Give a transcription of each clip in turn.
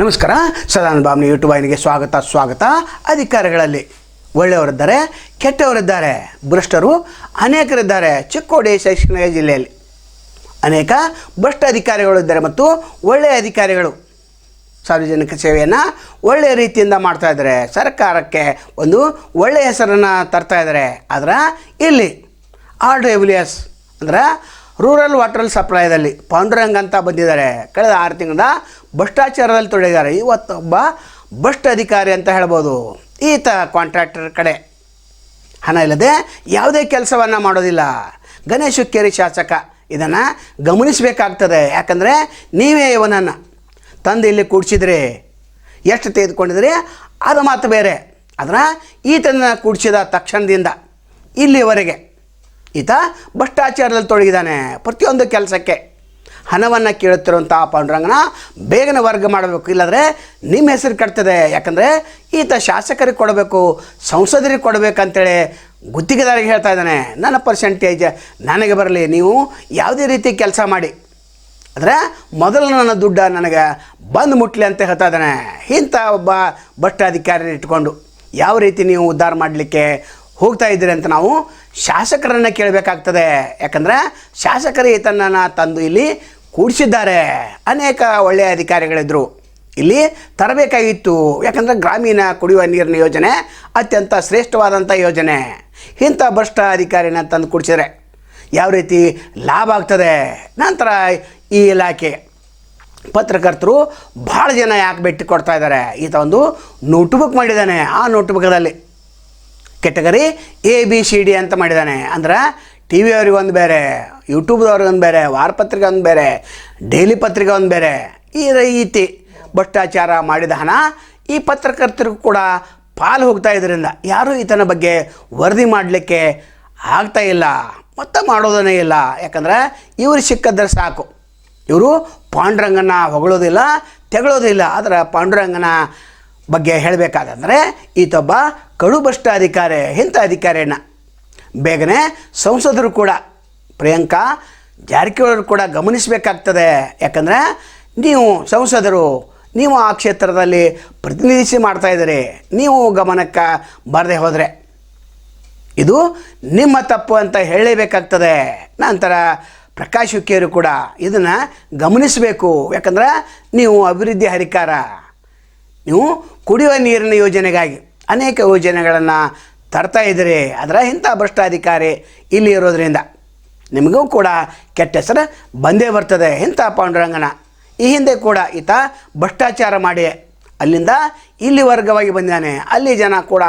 ನಮಸ್ಕಾರ. ಸದಾನಂದ ಬಾಬ್ನಿ ಯೂಟ್ಯೂಬ್ ವಾಹಿನಿಗೆ ಸ್ವಾಗತ ಸ್ವಾಗತ. ಅಧಿಕಾರಿಗಳಲ್ಲಿ ಒಳ್ಳೆಯವರಿದ್ದಾರೆ, ಕೆಟ್ಟವರಿದ್ದಾರೆ, ಭ್ರಷ್ಟರು ಅನೇಕರಿದ್ದಾರೆ ಚಿಕ್ಕೋಡಿ ಶೈಕ್ಷಣಿಕ ಜಿಲ್ಲೆಯಲ್ಲಿ. ಅನೇಕ ಭ್ರಷ್ಟ ಅಧಿಕಾರಿಗಳು ಇದ್ದಾರೆ ಮತ್ತು ಒಳ್ಳೆಯ ಅಧಿಕಾರಿಗಳು ಸಾರ್ವಜನಿಕ ಸೇವೆಯನ್ನು ಒಳ್ಳೆಯ ರೀತಿಯಿಂದ ಮಾಡ್ತಾ ಇದ್ದಾರೆ. ಸರ್ಕಾರಕ್ಕೆ ಒಂದು ಒಳ್ಳೆಯ ಹೆಸರನ್ನು ತರ್ತಾ ಇದ್ದಾರೆ. ಆದರೆ ಇಲ್ಲಿ ಆರ್ ಡೆವಿಲಿಯರ್ಸ್ ಅಂದ್ರೆ ರೂರಲ್ ವಾಟರ್ ಸಪ್ಲೈದಲ್ಲಿ ಪಾಂಡುರಂಗ್ ಅಂತ ಬಂದಿದ್ದಾರೆ. ಕಳೆದ ಆರು ತಿಂಗಳ ಭ್ರಷ್ಟಾಚಾರದಲ್ಲಿ ತೊಡಗಿದ್ದಾರೆ. ಇವತ್ತೊಬ್ಬ ಭ್ರಷ್ಟ ಅಧಿಕಾರಿ ಅಂತ ಹೇಳ್ಬೋದು. ಈತ ಕಾಂಟ್ರಾಕ್ಟರ್ ಕಡೆ. ಹಣ ಇಲ್ಲದೆ ಯಾವುದೇ ಕೆಲಸವನ್ನು ಮಾಡೋದಿಲ್ಲ. ಗಣೇಶ ಹುಕ್ಕೇರಿ ಶಾಸಕ. ಇದನ್ನು ಗಮನಿಸಬೇಕಾಗ್ತದೆ. ಯಾಕಂದರೆ ನೀವೇ ಇವನನ್ನು ತಂದು ಇಲ್ಲಿ ಕೂಡಿಸಿದ್ರಿ. ಎಷ್ಟು ತೆಗೆದುಕೊಂಡಿದ್ರಿ? ಅದು ಮಾತು ಬೇರೆ. ಆದ್ರೆ ಈತನ ಕೂಡಿಸಿದ ತಕ್ಷಣದಿಂದ ಇಲ್ಲಿವರೆಗೆ ಈತ ಭ್ರಷ್ಟಾಚಾರದಲ್ಲಿ ತೊಡಗಿದ್ದಾನೆ. ಪ್ರತಿಯೊಂದು ಕೆಲಸಕ್ಕೆ ಹಣವನ್ನು ಕೇಳುತ್ತಿರುವಂಥ ಪಾಂಡುರಂಗನ ಬೇಗನೆ ವರ್ಗ ಮಾಡಬೇಕು. ಇಲ್ಲಾಂದರೆ ನಿಮ್ಮ ಹೆಸರು ಕಟ್ತದೆ ಯಾಕಂದರೆ ಈತ ಶಾಸಕರಿಗೆ ಕೊಡಬೇಕು, ಸಂಸದರಿಗೆ ಕೊಡಬೇಕಂತೇಳಿ ಗುತ್ತಿಗೆದಾರಿಗೆ ಹೇಳ್ತಾ ಇದ್ದಾನೆ. ನನ್ನ ಪರ್ಸೆಂಟೇಜ್ ನನಗೆ ಬರಲಿ, ನೀವು ಯಾವುದೇ ರೀತಿ ಕೆಲಸ ಮಾಡಿ. ಅಂದರೆ ಮೊದಲು ನನ್ನ ದುಡ್ಡ ನನಗೆ ಬಂದು ಮುಟ್ಲಿ ಅಂತ ಹೇಳ್ತಾ ಇದ್ದಾನೆ. ಇಂಥ ಒಬ್ಬ ಭ್ರಷ್ಟಾಧಿಕಾರಿನ ಇಟ್ಕೊಂಡು ಯಾವ ರೀತಿ ನೀವು ಉದ್ಧಾರ ಮಾಡಲಿಕ್ಕೆ ಹೋಗ್ತಾ ಇದ್ದೀರಿ ಅಂತ ನಾವು ಶಾಸಕರನ್ನು ಕೇಳಬೇಕಾಗ್ತದೆ. ಯಾಕಂದರೆ ಶಾಸಕರು ಈತನನ್ನು ತಂದು ಇಲ್ಲಿ ಕೂಡಿಸಿದ್ದಾರೆ. ಅನೇಕ ಒಳ್ಳೆಯ ಅಧಿಕಾರಿಗಳಿದ್ದರು ಇಲ್ಲಿ ತರಬೇಕಾಗಿತ್ತು. ಯಾಕಂದರೆ ಗ್ರಾಮೀಣ ಕುಡಿಯುವ ನೀರಿನ ಯೋಜನೆ ಅತ್ಯಂತ ಶ್ರೇಷ್ಠವಾದಂಥ ಯೋಜನೆ. ಇಂಥ ಭ್ರಷ್ಟ ಅಧಿಕಾರಿನ ತಂದು ಕೂಡಿಸಿದರೆ ಯಾವ ರೀತಿ ಲಾಭ ಆಗ್ತದೆ? ನಂತರ ಈ ಇಲಾಖೆ ಪತ್ರಕರ್ತರು ಭಾಳ ಜನ ಯಾಕೆ ಭೇಟಿ ಕೊಡ್ತಾ ಇದ್ದಾರೆ? ಈತ ಒಂದು ನೋಟ್ಬುಕ್ ಮಾಡಿದ್ದಾನೆ. ಆ ನೋಟ್ಬುಕ್ದಲ್ಲಿ category A B C D ಅಂತ ಮಾಡಿದ್ದಾನೆ ಅಂದ್ರೆ ಟಿ ವಿ ಅವ್ರಿಗೆ ಒಂದು ಬೇರೆ ಯೂಟ್ಯೂಬ್ದವ್ರಿಗೆ ಒಂದು ಬೇರೆ ವಾರಪತ್ರಿಕೆ ಒಂದು ಬೇರೆ ಡೈಲಿ ಪತ್ರಿಕೆ ಒಂದು ಬೇರೆ ಈ ರೀತಿ ಭ್ರಷ್ಟಾಚಾರ ಮಾಡಿದ ಹಣ ಈ ಪತ್ರಕರ್ತರಿಗೂ ಕೂಡ ಪಾಲು ಹೋಗ್ತಾ ಇದರಿಂದ ಯಾರೂ ಈತನ ಬಗ್ಗೆ ವರದಿ ಮಾಡಲಿಕ್ಕೆ ಆಗ್ತಾ ಇಲ್ಲ, ಮತ್ತೆ ಮಾಡೋದನ್ನೇ ಇಲ್ಲ. ಯಾಕಂದ್ರೆ ಇವರು ಸಿಕ್ಕದ್ರೆ ಸಾಕು. ಇವರು ಪಾಂಡುರಂಗನ ಹೊಗಳೋದಿಲ್ಲ, ತೆಗಳೋದಿಲ್ಲ. ಆದರೆ ಪಾಂಡುರಂಗನ ಬಗ್ಗೆ ಹೇಳಬೇಕಾದಂದರೆ, ಈತೊಬ್ಬ ಕಡುಭಷ್ಟ ಅಧಿಕಾರಿ ಇಂಥ ಅಧಿಕಾರಿಯನ್ನ. ಬೇಗನೆ ಸಂಸದರು ಕೂಡ, ಪ್ರಿಯಾಂಕಾ ಜಾರಕಿಹೊಳಿ ಕೂಡ ಗಮನಿಸಬೇಕಾಗ್ತದೆ. ಯಾಕಂದರೆ, ನೀವು ಸಂಸದರು, ನೀವು ಆ ಕ್ಷೇತ್ರದಲ್ಲಿ ಪ್ರತಿನಿಧಿಸಿ ಮಾಡ್ತಾ ಇದ್ದೀರಿ. ನೀವು ಗಮನಕ್ಕೆ ಬರದೆ ಹೋದರೆ. ಇದು ನಿಮ್ಮ ತಪ್ಪು ಅಂತ ಹೇಳಲೇಬೇಕಾಗ್ತದೆ. ನಂತರ ಪ್ರಕಾಶ್ ಹುಕ್ಕೇರು ಕೂಡ ಇದನ್ನು ಗಮನಿಸಬೇಕು. ಯಾಕಂದ್ರೆ, ನೀವು ಅಭಿವೃದ್ಧಿ ಹರಿಕಾರ. ನೀವು ಕುಡಿಯುವ ನೀರಿನ ಯೋಜನೆಗಾಗಿ ಅನೇಕ ಯೋಜನೆಗಳನ್ನು ತರ್ತಾ ಇದ್ದೀರಿ. ಅದರ ಇಂಥ ಭ್ರಷ್ಟಾಧಿಕಾರಿ ಇಲ್ಲಿ ಇರೋದರಿಂದ ನಿಮಗೂ ಕೂಡ ಕೆಟ್ಟ ಹೆಸರು ಬಂದೇ ಬರ್ತದೆ. ಇಂಥ ಪಾಂಡುರಂಗನ. ಈ ಹಿಂದೆ ಕೂಡ ಈತ ಭ್ರಷ್ಟಾಚಾರ ಮಾಡಿ ಅಲ್ಲಿಂದ ಇಲ್ಲಿ ವರ್ಗವಾಗಿ ಬಂದಿದ್ದಾನೆ ಅಲ್ಲಿ ಜನ ಕೂಡ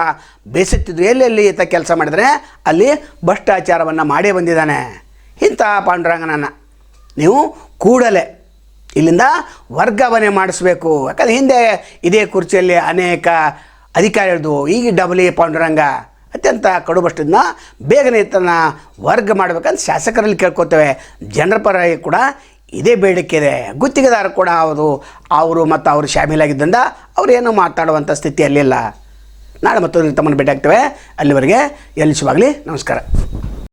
ಬೇಸತ್ತಿದ್ರು ಎಲ್ಲೆಲ್ಲಿ ಈತ ಕೆಲಸ ಮಾಡಿದರೆ ಅಲ್ಲಿ ಭ್ರಷ್ಟಾಚಾರವನ್ನು ಮಾಡೇ ಬಂದಿದ್ದಾನೆ. ಇಂಥ ಪಾಂಡುರಂಗನನ್ನು ನೀವು ಕೂಡಲೇ ಇಲ್ಲಿಂದ ವರ್ಗಾವಣೆ ಮಾಡಿಸ್ಬೇಕು. ಯಾಕಂದ್ರೆ ಹಿಂದೆ ಇದೇ ಕುರ್ಚಿಯಲ್ಲಿ ಅನೇಕ ಅಧಿಕಾರಿಗಳು ಈಗ ಡಬಲಿ ಪಾಂಡುರಂಗ ಅತ್ಯಂತ ಕಡುಬಷ್ಟನ್ನ ಬೇಗನೆ ತನ್ನ ವರ್ಗ ಮಾಡ್ಬೇಕಂತ ಶಾಸಕರಲ್ಲಿ ಕೇಳ್ಕೊತೇವೆ. ಜನರ ಪರವಾಗಿ ಕೂಡ ಇದೇ ಬೇಡಿಕೆ ಇದೆ. ಗುತ್ತಿಗೆದಾರ ಕೂಡ ಅವರು ಅವರು ಮತ್ತು ಅವರು ಶಾಮೀಲಾಗಿದ್ದರಿಂದ ಅವರೇನು ಮಾತಾಡುವಂಥ ಸ್ಥಿತಿಯಲ್ಲಿಲ್ಲ ನಾಳೆ ಮತ್ತೊಂದು ತಮ್ಮನ್ನು ಭೇಟಿ ಆಗ್ತೇವೆ ಅಲ್ಲಿವರೆಗೆ ಎಲ್ಲಿಸುವಾಗಲಿ ನಮಸ್ಕಾರ.